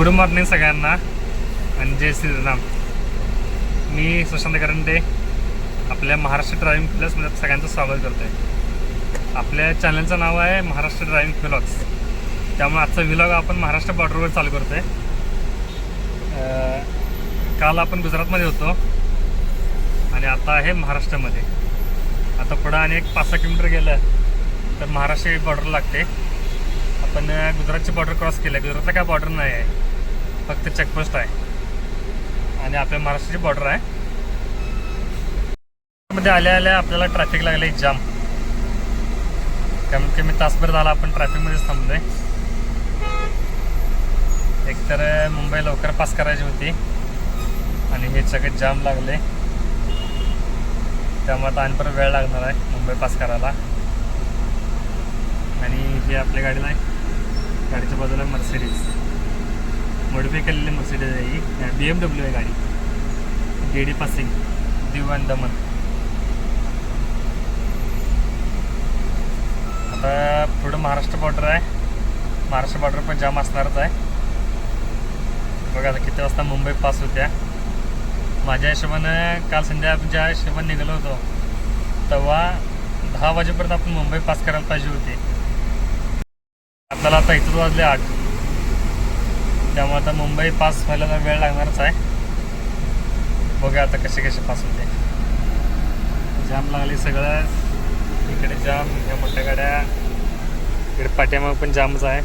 Good morning सगळ्यांना. आणि जय श्रीराम. मी सुशांत करंडे आपल्या महाराष्ट्र ड्रायव्हिंग फिलॉक्समध्ये सगळ्यांचं स्वागत करतो आहे आपल्या चॅनलचं नाव आहे महाराष्ट्र ड्रायव्हिंग फिलॉक्स त्यामुळे आजचा व्लॉग आपण महाराष्ट्र बॉर्डरवर चालू करतो आहे काल आपण गुजरातमध्ये होतो. आणि आता आहे महाराष्ट्रामध्ये. आता पुढं आणि एक पाच सहा किलोमीटर गेलं तर महाराष्ट्र बॉर्डर लागते. आपण गुजरातची बॉर्डर क्रॉस केलं. आहे गुजरातला काय बॉर्डर नाही आहे. फक्त चेकपोस्ट आहे. आणि आपल्या महाराष्ट्राची बॉर्डर आहे. मध्ये आल्या आल्या आपल्याला ट्रॅफिक लागले जाम कमीत कमी तासभर झाला आपण ट्रॅफिकमध्येच थांबलोय. एकतर तर मुंबई लवकर पास करायची होती. आणि हे सगळे जाम लागले त्यामुळे आता परत वेळ लागणार आहे मुंबई पास करायला. आणि हे आपल्या गाडीला आहे. गाडीच्या बाजूला मर्सिडीज मॉडिफाय केलेली मर्सिडीज आहे ही बी एम डब्ल्यू आहे गाडी D D passing Diu and Daman आता पुढं महाराष्ट्र बॉर्डर आहे महाराष्ट्र बॉर्डर पण जाम असणारच आहे बघा आता किती वाजता मुंबई पास होत्या माझ्या हिशोबानं काल संध्या ज्या हिशोबाने निघालो होतो तेव्हा दहा वाजेपर्यंत आपण मुंबई पास करायला पाहिजे होती आपल्याला आता इथून वाजले आठ त्यामुळे आता मुंबई पास व्हायला तर वेळ लागणारच आहे. बघूया आता कसे कसे पास होते. जाम लागली सगळं. इकडे जाम ह्या मोठ्या गाड्या. इकडे पाठ्यामाग पण जामच आहे.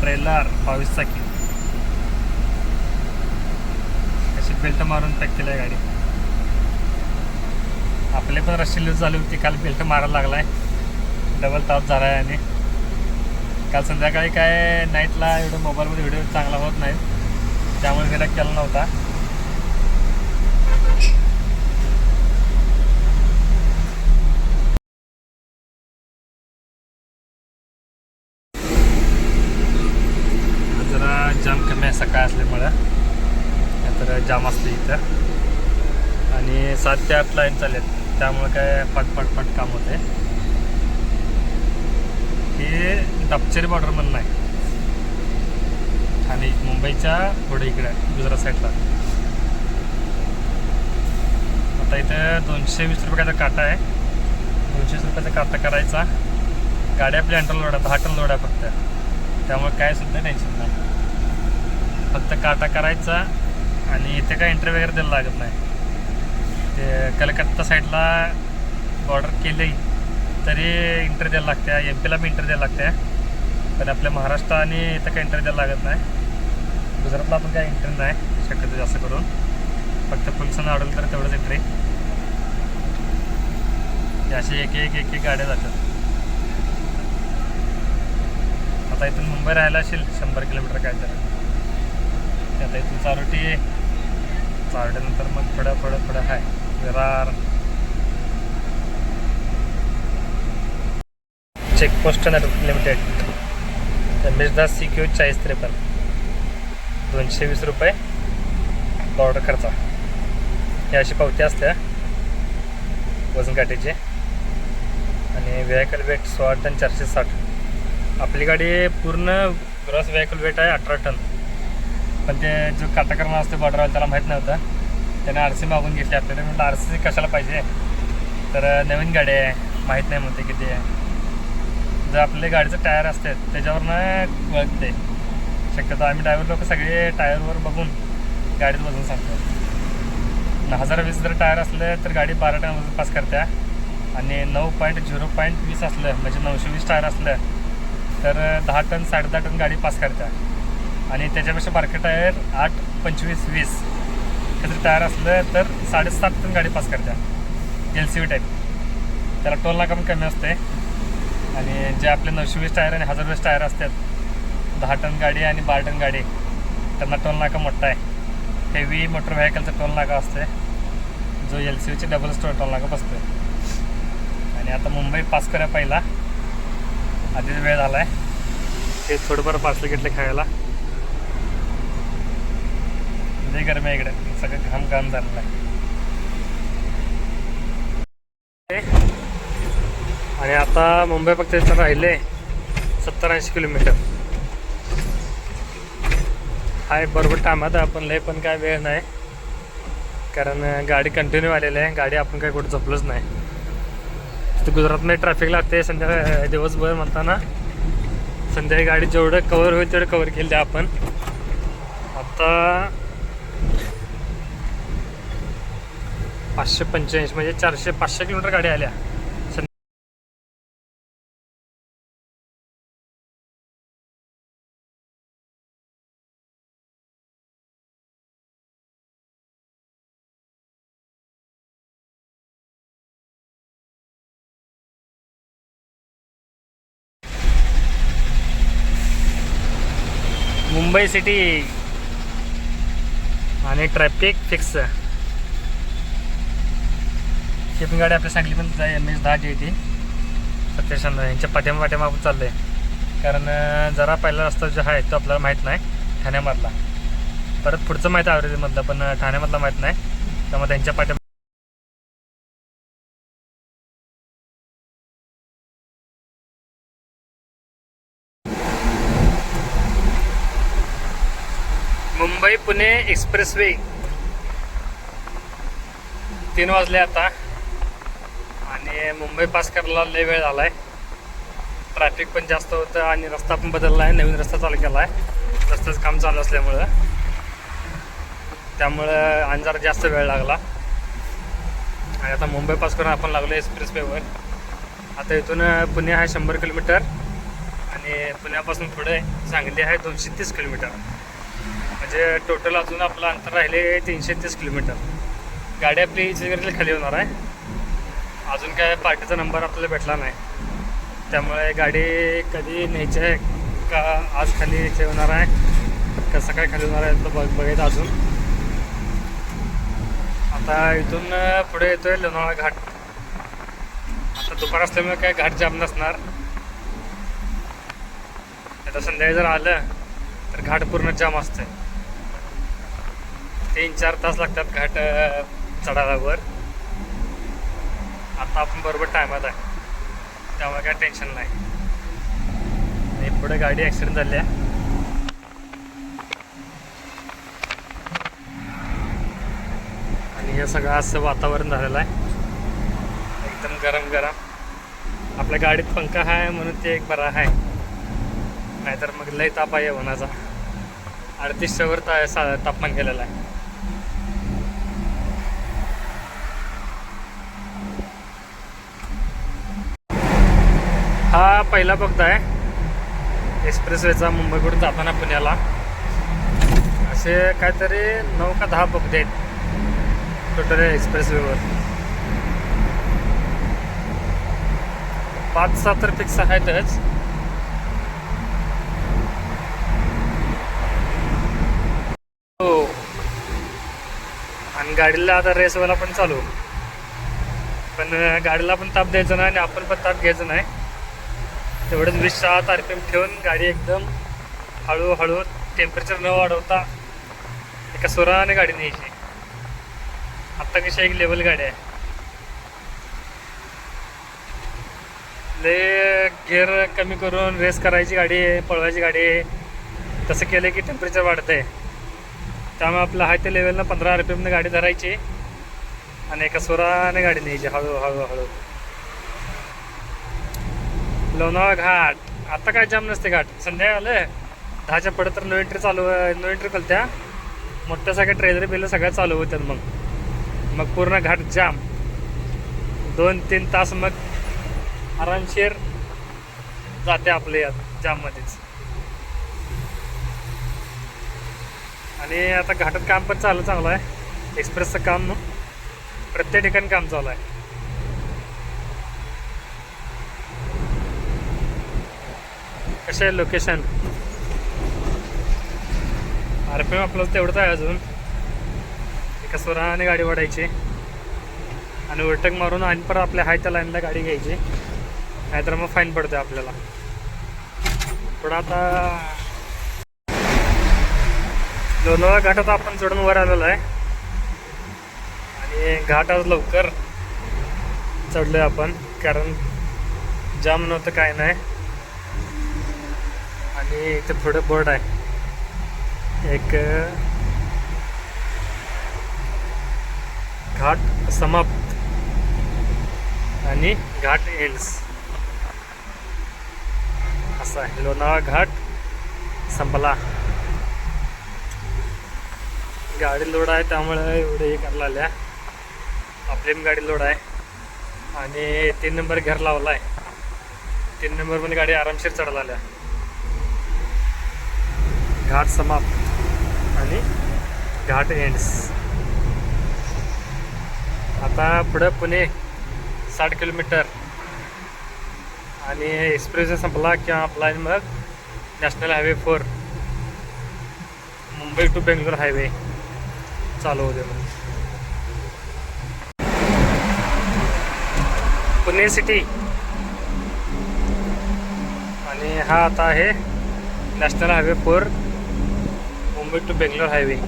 ट्रेलर बावीस चाकी. अशी बेल्ट मारून पॅक केली आहे गाडी. आपले पण रशी लूज झाली होती काल बेल्ट मारायला लागलाय. डबल ताप झाला आहे आणि काल संध्याकाळी काय नाईटला एवढं मोबाईलमध्ये व्हिडिओ चांगला होत नाही. त्यामुळे विराग केला नव्हता. जरा जाम कमी आहे सकाळ असल्यामुळं. तर जाम असते इथं. आणि सात ते आठ लाईन चालेल त्यामुळे काय पटपट पट काम होते दापचेरी बॉर्डर म्हणून आहे. आणि मुंबईच्या पुढे इकडे गुजरात साईडला आता इथं दोनशे वीस रुपयाचा काटा आहे. दोनशे वीस रुपयाचा काटा करायचा. गाडी आपली अंडर लोड आहे दहा टन लोड आहे फक्त. त्यामुळे काय सुद्धा टेन्शन नाही. फक्त काटा करायचा आणि इथे काय एंट्री वगैरे द्यायला लागत नाही. ते कलकत्ता साईडला बॉर्डर केली तरी इंटर द्यायला लागते. एम पीला पण इंटर द्यायला लागते. पण आपल्या महाराष्ट्र आणि इथं काही इंटर द्यायला लागत नाही. गुजरातला आपण काय इंटर नाही शक्यतो जास्त करून. फक्त पोलिसांना अडवलं तर तेवढंच इंटरी हे असे एक एक एक एक गाड्या जातात. आता इथून मुंबई राहायला असेल शंभर किलोमीटर काय तर. आता इथून चारोटी चारोटीनंतर मग थोडं थोडं थोडं आहे Virar. Checkpost limited. M C Q चाळीस त्रेपन्न. दोनशे वीस रुपये बॉर्डर खर्चा. या अशी पावती असत्या. वजन काठीचे आणि व्हेकल वेट सोळा टन चारशे साठ. आपली गाडी पूर्ण ग्रॉस व्हेकल वेट आहे अठरा टन. पण ते जो काटाकरण असते बॉर्डरवाला त्याला माहीत नव्हतं. त्याने आर सी मागून घेतली. आपल्याला म्हटलं आर सी कशाला पाहिजे? तर नवीन गाडी आहे. माहीत नाही म्हणते किती आहे जर आपले गाडीचं टायर असतात त्याच्यावरनं ओळखते शक्यतो आम्ही ड्रायव्हर लोक सगळे टायरवर बघून गाडीत बसून सांगतो. हजार वीस जर टायर असले तर गाडी बारा टन पास करत्या. आणि नऊ पॉईंट झिरो पॉईंट वीस असलं म्हणजे नऊशे वीस टायर असलं तर दहा टन साडे दहा टन गाडी पास करत्या. आणि त्याच्यापेक्षा बारके टायर आठ पंचवीस वीस काहीतरी टायर असलं तर साडेसात टन गाडी पास करत्या. एल सी व्ही टाईप त्याला टोल नाका पण कमी असते आणि जे आपले नऊशे वीस टायर आणि हजार वीस टायर असतात दहा टन गाडी आणि बारा टन गाडी त्यांना टोल नाका मोठा आहे. हेवी मोटर व्हेकलचा टोल नाका असते जो एल सी व्हीचे डबल स्टोर टोल नाका बसतो आणि आता मुंबई पास करा पहिला. आधीच वेळ झाला आहे ते थोडंफार पार्सल घेतले खायला. लई गरमी आहे इकडे. सगळं घाम घाम झालेलं आहे. आणि आता मुंबई फक्त इथं राहिले सत्तर ऐंशी किलोमीटर हाय बरोबर टायमात आहे आपण लय पण काय वेळ नाही. कारण गाडी कंटिन्यू आलेली आहे. गाडी आपण काय कुठं झोपलोच नाही. तिथे गुजरातमध्ये ट्रॅफिक लागते संध्याकाळ दिवसभर म्हणताना. संध्याकाळी गाडी जेवढं कवर होईल तेवढं कवर केली आपण. आता पाचशे पंच्याऐंशी म्हणजे चारशे पाचशे किलोमीटर गाडी आल्या. मुंबई सिटी. आणि ट्रॅफिक फिक्स शिपिंग गाडी आपल्या सांगली पण एम एस दहा जी टी यांच्या पाठ्यामा पाठ्यामा आपण चाललो आहे कारण जरा पहिला रस्ता जो आहे तो आपल्याला माहीत नाही ठाण्यामधला. परत पुढचं माहीत आहे ॲव्हरेजमधलं पण ठाण्यामधला माहीत नाही. त्यामुळे त्यांच्या पाठ्या मुंबई पुणे एक्सप्रेस वे तीन वाजले आता. आणि मुंबई पास करायला लय वेळ झाला आहे ट्रॅफिक पण जास्त होतं आणि रस्ता पण बदलला आहे. नवीन रस्ता चालू केला आहे. रस्त्याचं काम चालू असल्यामुळं. त्यामुळं अंजार जास्त वेळ लागला. आणि आता मुंबई पास करून आपण लागलो एक्सप्रेस वेवर आता इथून पुणे आहे शंभर किलोमीटर. आणि पुण्यापासून पुढे सांगली आहे दोनशे तीस किलोमीटर. म्हणजे टोटल अजून आपलं अंतर राहिले तीनशे तीस किलोमीटर. गाडी आपली इचलकरंजीला खाली होणार आहे. अजून काय पार्टीचा नंबर आपल्याला भेटला नाही. त्यामुळे गाडी कधी न्यायची आहे का आज खाली ठेवणार आहे? कसं काय खाली होणार आहे तर बघ बघायचं अजून. आता इथून पुढे येतोय लोणावळा घाट. आता दुपार असल्यामुळे काय घाट जाम नसणार. आता संध्याकाळी जर आलं तर घाट पूर्ण जाम असते तीन चार तास लागतात घाट अं, चढायला वर आता आपण बरोबर टायमात आहे. त्यामुळे काय टेन्शन नाही. आणि पुढे गाडी ॲक्सिडेंट झाली आहे. आणि हे सगळं असं वातावरण झालेलं आहे. एकदम गरम गरम. आपल्या गाडीत पंखा आहे म्हणून ते एक बरा आहे. नाहीतर मग लय ताप आहे उन्हाचा अडतीसच्या वर ता सा तापमान गेलेलं आहे हा पहिला बघता आहे एक्सप्रेसवेचा मुंबईकडून जाताना पुण्याला. असे काहीतरी नऊ का दहा बघते आहेत टोटल एक्सप्रेसवेवर पाच सहा तर फिक्स आहेतच हो. आणि गाडीला आता रेसवाला पण चालू. पण गाडीला पण ताप द्यायचा नाही आणि आपण पण ताप घ्यायचं नाही. तेवढंच वीस सात आर पी एम ठेवून गाडी एकदम हळूहळू टेम्परेचर न वाढवता एका सुराने गाडी न्यायची. आत्ता कशी एक लेवल गाडी आहे. ले गिअर कमी करून रेस करायची गाडी आहे पळवायची गाडी आहे. तसं केलं की टेम्परेचर वाढतंय. त्यामुळे आपलं हाय त्या लेवलनं पंधरा आर पी एमनं गाडी धरायची आणि एका सुराने गाडी न्यायची हळू हळू हळू लोणावळा घाट. आता काय जाम नसते घाट. संध्याकाळ आलं दहाच्या पडत तर नो एंट्री चालू नो एंट्री खोलत्या. मोठ्या सगळ्या ट्रेलर बिल सगळ्या चालू होत्यात मग. मग पूर्ण घाट जाम. दोन तीन तास मग आरामशीर जाते आपले यात जाममध्येच. आणि आता घाटात काम पण चालू चांगलं आहे. एक्सप्रेसचं काम प्रत्येक ठिकाणी काम चालू आहे. कसं आहे लोकेशन आर पी एम आपल्याला तेवढंच आहे अजून. एका स्वराने गाडी वाढायची आणि ओव्हरटेक मारून आणि परत आपल्या हाय त्या लाईनला गाडी घ्यायची. नाहीतर मग फाईन पडते आपल्याला. पण आता लोणावळा घाटात आपण चढून वर आलेलो आहे. आणि घाट आज लवकर चढलोय आपण कारण जाम नव्हतं काय नाही. आणि इथे पुढे बोर्ड आहे. एक घाट समाप्त. आणि घाट एंड्स असा आहे. लोणावळा घाट संपला. गाडी लोड आहे त्यामुळे एवढे हे करायला आल्या आपली गाडी लोड आहे. आणि तीन नंबर घर लावला आहे तीन नंबरमध्ये गाडी आरामशीर चढला आल्या घाट समाप्त. आणि घाट एंड्स आता पुढं पुणे साठ किलोमीटर. आणि एक्सप्रेस संपला किंवा आपला मग national highway four Mumbai to Bangalore highway चालू होते मग पुणे सिटी आणि हा आता आहे national highway four Mumbai to Bangalore highway ही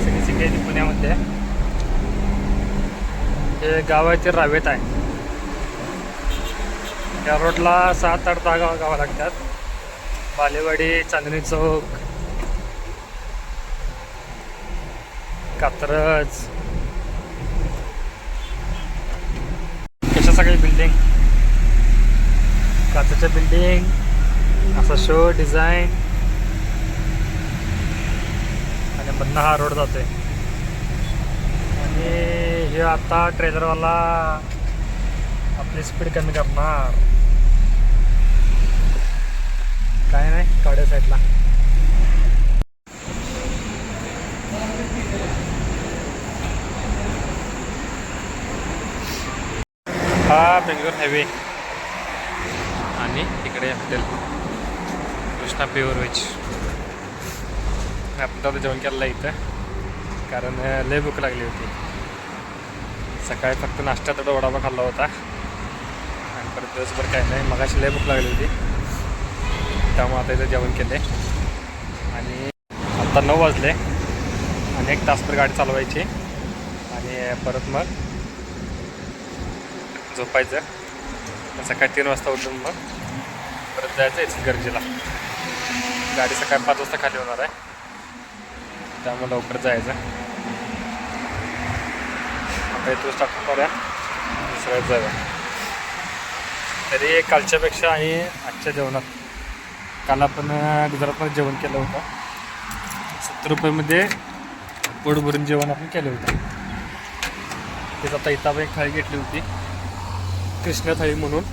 सगळी सिटी आहे ती पुण्यामध्ये. हे गाव आहे ते रावेत आहे. या रोडला सात आठ दहा गाव गावं लागतात. बालेवाडी चांदणी चौक कात्रज. कशा सगळी बिल्डिंग कात्रच्या बिल्डिंग असा शो डिझाईन. आणि मधनं हा रोड जातोय. आणि हे आता ट्रेलरवाला आपली स्पीड कमी करणार. काय नाही काड्या साईडला. हा बेंगलोर हायवे आणि इकडे हॉटेल. कृष्णा प्युअर व्हेज आपण दादा जेवण केलेलं आहे इथं. कारण लय भूक लागली होती. सकाळी फक्त नाश्त्यात थोडा वडापा खाल्ला होता. आणि परत दिवसभर काय नाही. मगाशी लय भूक लागली होती. त्यामुळे आता इथं जेवण केले आणि आता नऊ वाजले. आणि एक तासभर गाडी चालवायची. आणि परत मग झोपायचं. मग सकाळी तीन वाजता उठून मग परत जायचं आहे गरजेला. गाडी सकाळी पाच वाजता खाली होणार आहे. त्यामुळे लवकर जायचं. आता इथून स्टार्ट करूया दुसऱ्यात जाऊया तरी कालच्यापेक्षा आणि आजच्या जेवणात. काल आपण गुजरातमध्ये जेवण केलं होतं. सत्तर रुपयेमध्ये पोट भरून जेवण आपण केलं होतं. तेच आता इथं आपण एक थाळी घेतली होती. कृष्णा थाळी म्हणून.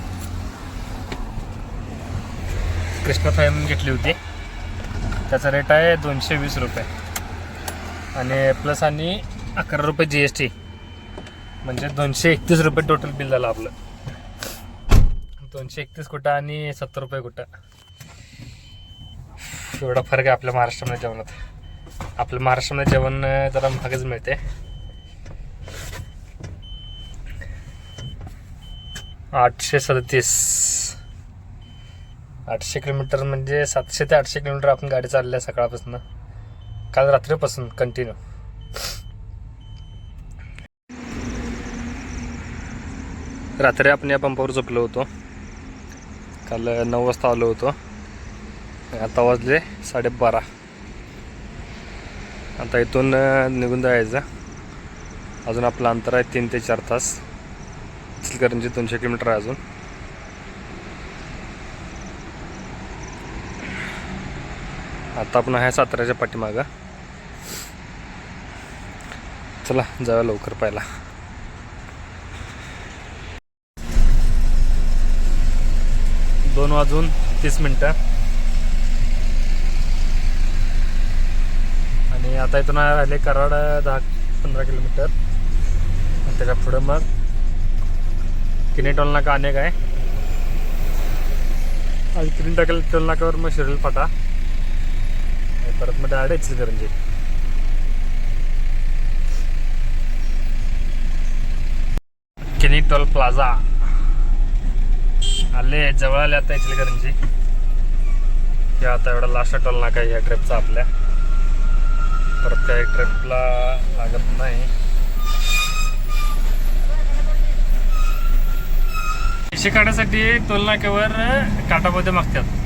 कृष्णा थाळी म्हणून घेतली होती. त्याचा रेट आहे दोनशे वीस रुपये. आणि प्लस आणि अकरा रुपये जी एस टी म्हणजे दोनशे एकतीस रुपये टोटल बिल झालं आपलं. दोनशे एकतीस कुठं आणि सत्तर रुपये कुठं? एवढा फरक आहे आपल्या महाराष्ट्रामध्ये जेवणात. आपल्या महाराष्ट्रामध्ये जेवण जरा महागच मिळते. आठशे सदतीस. आठशे किलोमीटर म्हणजे सातशे ते आठशे किलोमीटर आपण गाडी चालली आहे सकाळपासून. काल रात्रीपासून कंटिन्यू रात्री आपण या पंपावर झोपलो होतो. काल नऊ वाजता आलो होतो. आता वाजले साडेबारा. आता इथून निघून जायचं. अजून आपलं अंतर आहे तीन ते चार तास. इचलकरंजी दोनशे किलोमीटर आहे अजून. आता आपण आहे साताऱ्याच्या पाठीमागं. चला जाऊया लवकर पाहिला दोन वाजून तीस मिनटं. आणि आता इथून राहिले कराड दहा पंधरा किलोमीटर. आणि त्याच्या पुढं मग किने टोल नाका अनेक आहे. आणि किने टाकेल टोल नाक्यावर मग शिरेल फाटा. परत मग डायरेक्ट इचलकरंजी किनी टोल प्लाझा. आले जवळ आले आता इचलकरंजी किंवा आता एवढा लास्ट टोल नाका आहे या ट्रिपचा आपल्या. परत काही ट्रिपला लागत नाही. पैसे काढण्यासाठी टोल नाक्यावर काटामध्ये मागतात.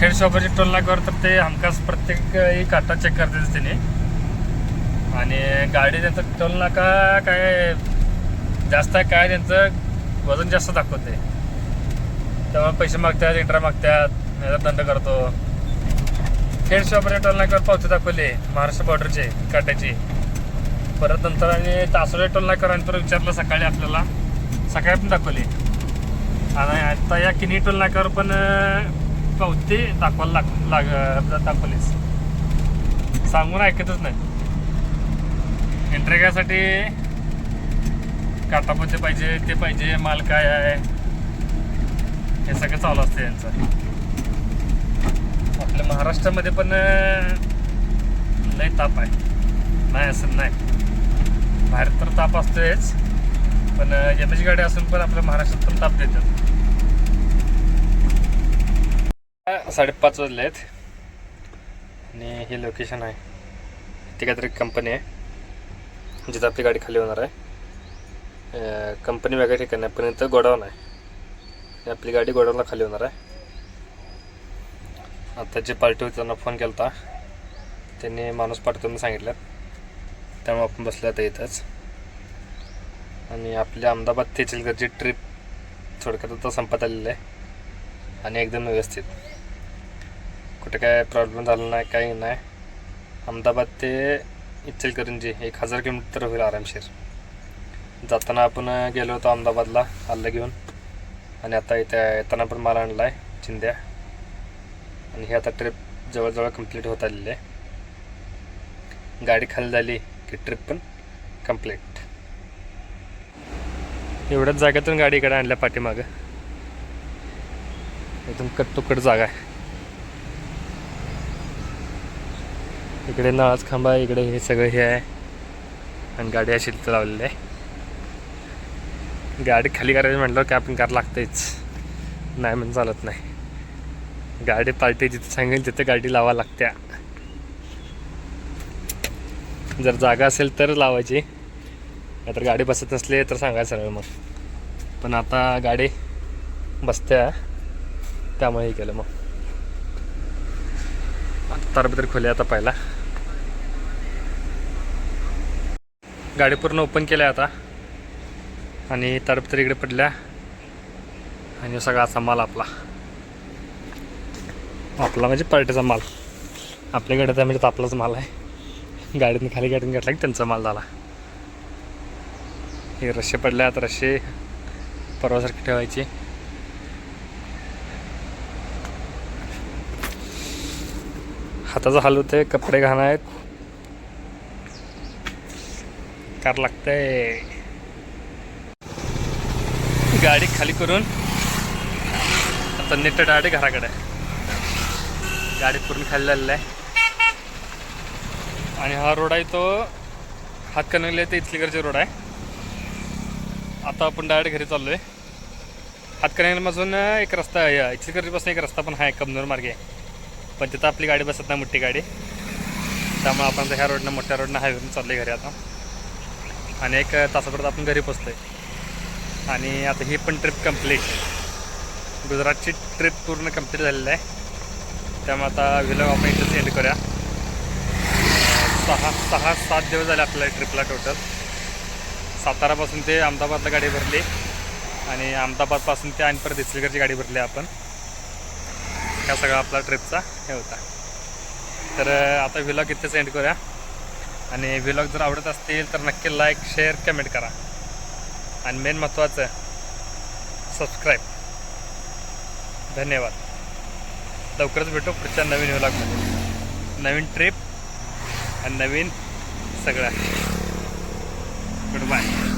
खेड शॉपरच्या टोल नाक्यावर तर ते हमखास प्रत्येक एक काटा चेक करतात त्याने. आणि गाडी त्यांचं टोल नाका काय जास्त आहे काय त्यांचं वजन जास्त दाखवते. त्यामुळे पैसे मागतात इंट्रा मागतात नाहीतर दंड करतो. खेड शॉपरच्या टोल नाक्यावर पावती दाखवली महाराष्ट्र बॉर्डरचे काट्याची. परत नंतर आणि तासोडे टोल नाक्यावर आणि परत विचारलं सकाळी आपल्याला. सकाळी पण दाखवली. आणि आता या किनी टोल नाक्यावर पण का होते दाखवायला लाग लाग दाखवलीस सांगून ऐकतच नाही. एंट्री घ्यायसाठी पाहिजे ते पाहिजे माल काय आहे? हे सगळं चालू असतं यांचं. आपल्या महाराष्ट्रामध्ये पण लय ताप आहे. नाही असं नाही. बाहेर तर ताप असतोयच पण एम एच गाडी असून पण आपल्या महाराष्ट्रात पण ताप देतात. साडेपाच वाजले आहेत. आणि हे लोकेशन आहे. ती काहीतरी कंपनी आहे. जिथं आपली गाडी खाली होणार आहे. कंपनी वेगळ्या ठिकाणी आहे पण इथं गोडाऊन आहे. आणि आपली गाडी गोडाऊनला खाली होणार आहे. आता जे पार्टी होती त्यांना फोन केला होता त्यांनी माणूस पाठवतो सांगितलं. त्यामुळे आपण बसलो आता इथंच. आणि आपल्या अहमदाबाद ते चिलगरची ट्रिप थोडक्यात आता संपत आलेली आहे. आणि एकदम व्यवस्थित. कुठे काय प्रॉब्लेम झाला नाही काही नाही. अहमदाबाद ते इचलकरंजी एक हजार किलोमीटर होईल आरामशीर. जाताना आपण गेलो होतो अहमदाबादला हल्ला घेऊन. आणि आता इथे येताना पण माल आणला आहे चिंद्या आणि ही आता ट्रिप जवळजवळ कंप्लीट होत आलेली आहे. गाडी खाली झाली की ट्रिप पण कंप्लीट एवढ्याच जागेतून गाडी इकडे आणल्या पाठीमागं. एकदम तुकट जागा आहे. इकडे नळाच खांबा आहे इकडे हे सगळं हे आहे. आणि गाडी अशी तिथं लावलेली आहे. गाडी खाली करायची म्हटलं की आपण कार लागतेच. नाही म्हणून चालत नाही. गाडी पार्टी जिथे सांगेल तिथे गाडी लावा लागत्या. जर जागा असेल तर लावायची. नाहीतर गाडी बसत नसली तर सांगायचं सरळ मग. पण आता गाडी बसत्या. त्यामुळे हे केलं मग. तारबतर खोली आता पहिला. गाडी पूर्ण ओपन केल्या आता. आणि तारबतर इकडे पडल्या. आणि सगळा असा माल आपला. आपला म्हणजे पार्टीचा माल. आपल्याकडे गाड्याचा म्हणजे आपलाच माल आहे. गाडीतून खाली गाडीतून घेतला की त्यांचा माल झाला. हे रश्शे पडले आता रश्शे परवासारखे ठेवायचे. हाताचा हाल होते कपडे घाण आहेत. कार लागतंय. गाडी खाली करून आता नेट डायरेक्ट घराकडे गाडी पूर्ण खाली झालेलं आहे. आणि हा रोड आहे तो हातकणंगले ते इथलीकडचे रोड आहे. आता आपण डायरेक्ट घरी चाललो आहे हातकणंगल्यापासून एक रस्ता आहे. इथलीकडीपासून एक रस्ता पण आहे कमनूर मार्गे. पण तिथं आपली गाडी बसत नाही मोठी गाडी. त्यामुळे आपण ह्या रोडनं मोठ्या रोडनं हायवेनं चाललो आहे घरी आता. आणि एक तासापर्यंत आपण घरी पोचतो आहे आणि आता ही पण ट्रिप कंप्लीट गुजरातची ट्रिप पूर्ण कंप्लीट झालेली आहे. त्यामुळे आता व्हिलॉग आपण इथेच सेंड करूया. सहा सहा सात दिवस झाले आपल्या ट्रिपला टोटल सातारापासून ते अहमदाबादला गाडी भरली. आणि अहमदाबादपासून ते आणि परत इचलकरची गाडी भरली आपण. हा सगळा आपला ट्रिपचा हे होता. तर आता व्हिलॉग इथे सेंड करूया. आणि व्हिलॉग जर आवडत असतील तर नक्की लाईक शेअर कमेंट करा. आणि मेन महत्त्वाचं सबस्क्राईब धन्यवाद. लवकरच भेटू पुढच्या नवीन व्हिलॉगमध्ये नवीन ट्रिप आणि नवीन सगळं. Good bye